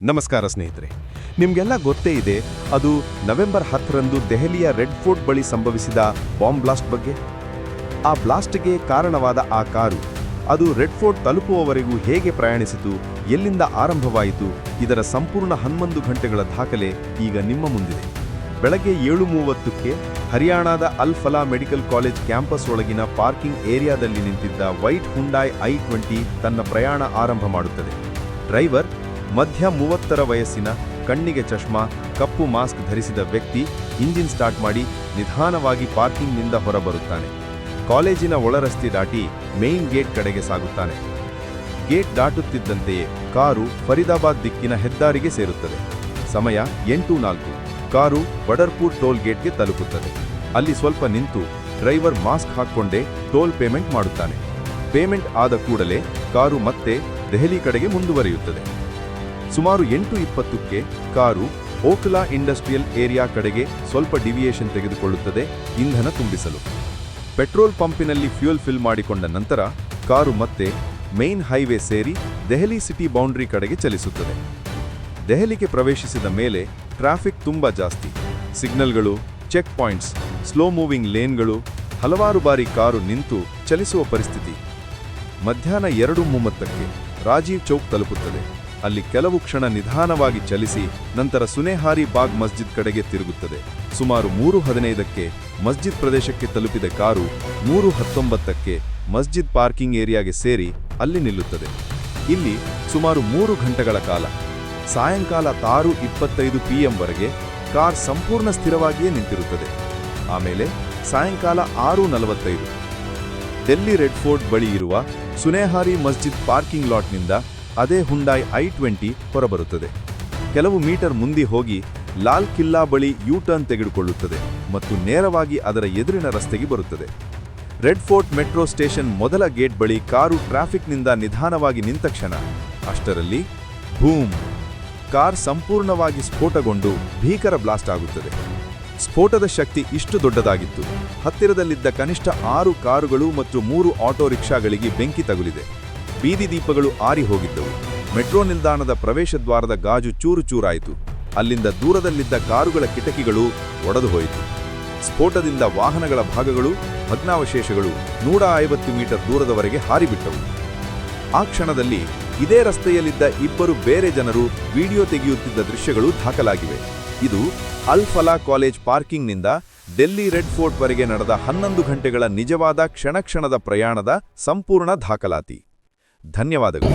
ನಮಸ್ಕಾರ ಸ್ನೇಹಿತರೆ, ನಿಮಗೆಲ್ಲ ಗೊತ್ತೇ ಇದೆ, ಅದು ನವೆಂಬರ್ ಹತ್ತರಂದು ದೆಹಲಿಯ ರೆಡ್ ಫೋರ್ಟ್ ಬಳಿ ಸಂಭವಿಸಿದ ಬಾಂಬ್ ಬ್ಲಾಸ್ಟ್ ಬಗ್ಗೆ? ಆ ಬ್ಲಾಸ್ಟ್ಗೆ ಕಾರಣವಾದ ಆ ಕಾರು, ಅದು ರೆಡ್ ಫೋರ್ಟ್ ತಲುಪುವವರೆಗೂ ಹೇಗೆ ಪ್ರಯಾಣಿಸಿತು, ಎಲ್ಲಿಂದ ಆರಂಭವಾಯಿತು, ಇದರ ಸಂಪೂರ್ಣ ಹನ್ನೊಂದು ಗಂಟೆಗಳ ದಾಖಲೆ ಈಗ ನಿಮ್ಮ ಮುಂದಿದೆ. ಬೆಳಗ್ಗೆ ಏಳು ಮೂವತ್ತಕ್ಕೆ ಹರಿಯಾಣದ Al Falah medical college campus ಒಳಗಿನ ಪಾರ್ಕಿಂಗ್ ಏರಿಯಾದಲ್ಲಿ ನಿಂತಿದ್ದ ವೈಟ್ ಹುಂಡಾಯ್ ಐ ಟ್ವೆಂಟಿ ತನ್ನ ಪ್ರಯಾಣ ಆರಂಭ ಮಾಡುತ್ತದೆ. ಡ್ರೈವರ್ ಮಧ್ಯ ಮೂವತ್ತರ ವಯಸ್ಸಿನ ಕಣ್ಣಿಗೆ ಚಷ್ಮಾ, ಕಪ್ಪು ಮಾಸ್ಕ್ ಧರಿಸಿದ ವ್ಯಕ್ತಿ ಇಂಜಿನ್ ಸ್ಟಾರ್ಟ್ ಮಾಡಿ ನಿಧಾನವಾಗಿ ಪಾರ್ಕಿಂಗ್ನಿಂದ ಹೊರಬರುತ್ತಾನೆ. ಕಾಲೇಜಿನ ಒಳರಸ್ತೆ ದಾಟಿ ಮೇನ್ ಗೇಟ್ ಕಡೆಗೆ ಸಾಗುತ್ತಾನೆ. ಗೇಟ್ ದಾಟುತ್ತಿದ್ದಂತೆಯೇ ಕಾರು ಫರೀದಾಬಾದ್ ದಿಕ್ಕಿನ ಹೆದ್ದಾರಿಗೆ ಸೇರುತ್ತದೆ. ಸಮಯ ಎಂಟು ನಾಲ್ಕು. ಕಾರು ಬಡರ್ಪುರ್ ಟೋಲ್ ಗೇಟ್ಗೆ ತಲುಪುತ್ತದೆ. ಅಲ್ಲಿ ಸ್ವಲ್ಪ ನಿಂತು ಡ್ರೈವರ್ ಮಾಸ್ಕ್ ಹಾಕ್ಕೊಂಡೇ ಟೋಲ್ ಪೇಮೆಂಟ್ ಮಾಡುತ್ತಾನೆ. ಪೇಮೆಂಟ್ ಆದ ಕೂಡಲೇ ಕಾರು ಮತ್ತೆ ದೆಹಲಿ ಕಡೆಗೆ ಮುಂದುವರಿಯುತ್ತದೆ. ಸುಮಾರು ಎಂಟು ಇಪ್ಪತ್ತಕ್ಕೆ ಕಾರು ಓಕ್ಲಾ ಇಂಡಸ್ಟ್ರಿಯಲ್ ಏರಿಯಾ ಕಡೆಗೆ ಸ್ವಲ್ಪ ಡಿವಿಯೇಷನ್ ತೆಗೆದುಕೊಳ್ಳುತ್ತದೆ, ಇಂಧನ ತುಂಬಿಸಲು. ಪೆಟ್ರೋಲ್ ಪಂಪಿನಲ್ಲಿ ಫ್ಯೂಯಲ್ ಫಿಲ್ ಮಾಡಿಕೊಂಡ ನಂತರ ಕಾರು ಮತ್ತೆ ಮೇನ್ ಹೈವೇ ಸೇರಿ ದೆಹಲಿ ಸಿಟಿ ಬೌಂಡ್ರಿ ಕಡೆಗೆ ಚಲಿಸುತ್ತದೆ. ದೆಹಲಿಗೆ ಪ್ರವೇಶಿಸಿದ ಮೇಲೆ ಟ್ರಾಫಿಕ್ ತುಂಬ ಜಾಸ್ತಿ. ಸಿಗ್ನಲ್ಗಳು, ಚೆಕ್ ಪಾಯಿಂಟ್ಸ್, ಸ್ಲೋ ಮೂವಿಂಗ್ ಲೇನ್ಗಳು, ಹಲವಾರು ಬಾರಿ ಕಾರು ನಿಂತು ಚಲಿಸುವ ಪರಿಸ್ಥಿತಿ. ಮಧ್ಯಾಹ್ನ ಎರಡು ಮೂವತ್ತಕ್ಕೆ ರಾಜೀವ್ ಚೌಕ್ ತಲುಪುತ್ತದೆ. ಅಲ್ಲಿ ಕೆಲವು ಕ್ಷಣ ನಿಧಾನವಾಗಿ ಚಲಿಸಿ ನಂತರ ಸುನೆಹಾರಿ ಬಾಗ್ ಮಸ್ಜಿದ್ ಕಡೆಗೆ ತಿರುಗುತ್ತದೆ. ಸುಮಾರು ಮೂರು ಹದಿನೈದಕ್ಕೆ ಮಸ್ಜಿದ್ ಪ್ರದೇಶಕ್ಕೆ ತಲುಪಿದ ಕಾರು ಮೂರು ಹತ್ತೊಂಬತ್ತಕ್ಕೆ ಮಸ್ಜಿದ್ ಪಾರ್ಕಿಂಗ್ ಏರಿಯಾಗೆ ಸೇರಿ ಅಲ್ಲಿ ನಿಲ್ಲುತ್ತದೆ. ಇಲ್ಲಿ ಸುಮಾರು ಮೂರು ಗಂಟೆಗಳ ಕಾಲ, ಸಾಯಂಕಾಲ ಆರು ಇಪ್ಪತ್ತೈದು ಪಿಎಂವರೆಗೆ ಕಾರ್ ಸಂಪೂರ್ಣ ಸ್ಥಿರವಾಗಿಯೇ ನಿಂತಿರುತ್ತದೆ. ಆಮೇಲೆ ಸಾಯಂಕಾಲ ಆರು ನಲವತ್ತೈದು ಡೆಲ್ಲಿ ರೆಡ್ ಫೋರ್ಟ್ ಬಳಿ ಇರುವ ಸುನೆಹಾರಿ ಮಸ್ಜಿದ್ ಪಾರ್ಕಿಂಗ್ ಲಾಟ್ನಿಂದ ಅದೇ ಹುಂಡಾಯ್ ಐ ಟ್ವೆಂಟಿ ಹೊರಬರುತ್ತದೆ. ಕೆಲವು ಮೀಟರ್ ಮುಂದೆ ಹೋಗಿ ಲಾಲ್ ಕಿಲ್ಲಾ ಬಳಿ ಯೂ ಟರ್ನ್ ತೆಗೆದುಕೊಳ್ಳುತ್ತದೆ ಮತ್ತು ನೇರವಾಗಿ ಅದರ ಎದುರಿನ ರಸ್ತೆಗೆ ಬರುತ್ತದೆ. ರೆಡ್ ಫೋರ್ಟ್ ಮೆಟ್ರೋ ಸ್ಟೇಷನ್ ಮೊದಲ ಗೇಟ್ ಬಳಿ ಕಾರು ಟ್ರಾಫಿಕ್ನಿಂದ ನಿಧಾನವಾಗಿ ನಿಂತ ಕ್ಷಣ ಅಷ್ಟರಲ್ಲಿ ಭೂಮ್! ಕಾರ್ ಸಂಪೂರ್ಣವಾಗಿ ಸ್ಫೋಟಗೊಂಡು ಭೀಕರ ಬ್ಲಾಸ್ಟ್ ಆಗುತ್ತದೆ. ಸ್ಫೋಟದ ಶಕ್ತಿ ಇಷ್ಟು ದೊಡ್ಡದಾಗಿತ್ತು. ಹತ್ತಿರದಲ್ಲಿದ್ದ ಕನಿಷ್ಠ ಆರು ಕಾರುಗಳು ಮತ್ತು ಮೂರು ಆಟೋ ರಿಕ್ಷಾಗಳಿಗೆ ಬೆಂಕಿ ತಗುಲಿದೆ. ಬೀದಿ ದೀಪಗಳು ಆರಿ ಹೋಗಿದ್ದವು. ಮೆಟ್ರೋ ನಿಲ್ದಾಣದ ಪ್ರವೇಶ ದ್ವಾರದ ಗಾಜು ಚೂರು ಚೂರಾಯಿತು. ಅಲ್ಲಿಂದ ದೂರದಲ್ಲಿದ್ದ ಕಾರುಗಳ ಕಿಟಕಿಗಳು ಒಡೆದು ಹೋಯಿತು. ಸ್ಫೋಟದಿಂದ ವಾಹನಗಳ ಭಾಗಗಳು, ಭಗ್ನಾವಶೇಷಗಳು ನೂರ ಐವತ್ತು ಮೀಟರ್ ದೂರದವರೆಗೆ ಹಾರಿಬಿಟ್ಟವು. ಆ ಕ್ಷಣದಲ್ಲಿ ಇದೇ ರಸ್ತೆಯಲ್ಲಿದ್ದ ಇಬ್ಬರು ಬೇರೆ ಜನರು ವಿಡಿಯೋ ತೆಗೆಯುತ್ತಿದ್ದ ದೃಶ್ಯಗಳು ದಾಖಲಾಗಿವೆ. ಇದು ಅಲ್ ಫಲಾ ಕಾಲೇಜ್ ಪಾರ್ಕಿಂಗ್ನಿಂದ ಡೆಲ್ಲಿ ರೆಡ್ ಫೋರ್ಟ್ವರೆಗೆ ನಡೆದ ಹನ್ನೊಂದು ಗಂಟೆಗಳ ನಿಜವಾದ ಕ್ಷಣಕ್ಷಣದ ಪ್ರಯಾಣದ ಸಂಪೂರ್ಣ ದಾಖಲಾತಿ. ಧನ್ಯವಾದಗಳು.